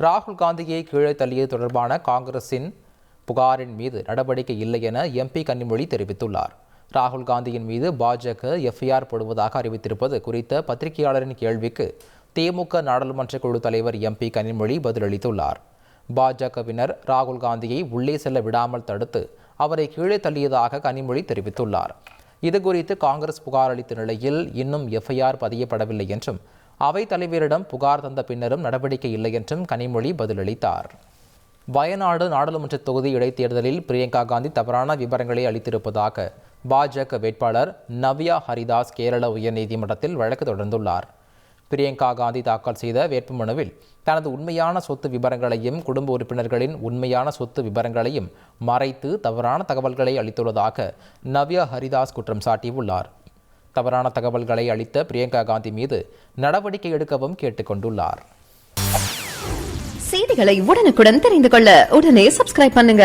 ராகுல் காந்தியை கீழே தள்ளியது தொடர்பான காங்கிரசின் புகாரின் மீது நடவடிக்கை இல்லை என எம்பி கன்னிமொழி தெரிவித்துள்ளார். ராகுல் காந்தியின் மீது பாஜக எஃப்ஐஆர் போடுவதாக அறிவித்திருப்பது குறித்த பத்திரிகையாளரின் கேள்விக்கு திமுக நாடாளுமன்ற குழு தலைவர் எம்பி கனிமொழி பதிலளித்துள்ளார். பாஜகவினர் ராகுல் காந்தியை உள்ளே செல்ல விடாமல் தடுத்து அவரை கீழே தள்ளியதாக கனிமொழி தெரிவித்துள்ளார். இதுகுறித்து காங்கிரஸ் புகார் அளித்த நிலையில் இன்னும் எஃப்ஐஆர் பதியப்படவில்லை என்றும் அவைத் தலைவரிடம் புகார் தந்த பின்னரும் நடவடிக்கை இல்லை என்றும் கனிமொழி பதிலளித்தார். வயநாடு நாடாளுமன்ற தொகுதி இடைத்தேர்தலில் பிரியங்கா காந்தி தவறான விவரங்களை அளித்திருப்பதாக பாஜக வேட்பாளர் நவ்யா ஹரிதாஸ் கேரள உயர்நீதிமன்றத்தில் வழக்கு தொடர்ந்துள்ளார். பிரியங்கா காந்தி தாக்கல் செய்த வேட்புமனுவில் தனது உண்மையான சொத்து விவரங்களையும் குடும்ப உறுப்பினர்களின் உண்மையான சொத்து விவரங்களையும் மறைத்து தவறான தகவல்களை அளித்துள்ளதாக நவ்யா ஹரிதாஸ் குற்றம் சாட்டியுள்ளார். தவறான தகவல்களை அளித்த பிரியங்கா காந்தி மீது நடவடிக்கை எடுக்கவும் கேட்டுக்கொண்டுள்ளார். செய்திகளை உடனுக்குடன் தெரிந்து கொள்ள உடனே சப்ஸ்கிரைப் பண்ணுங்க.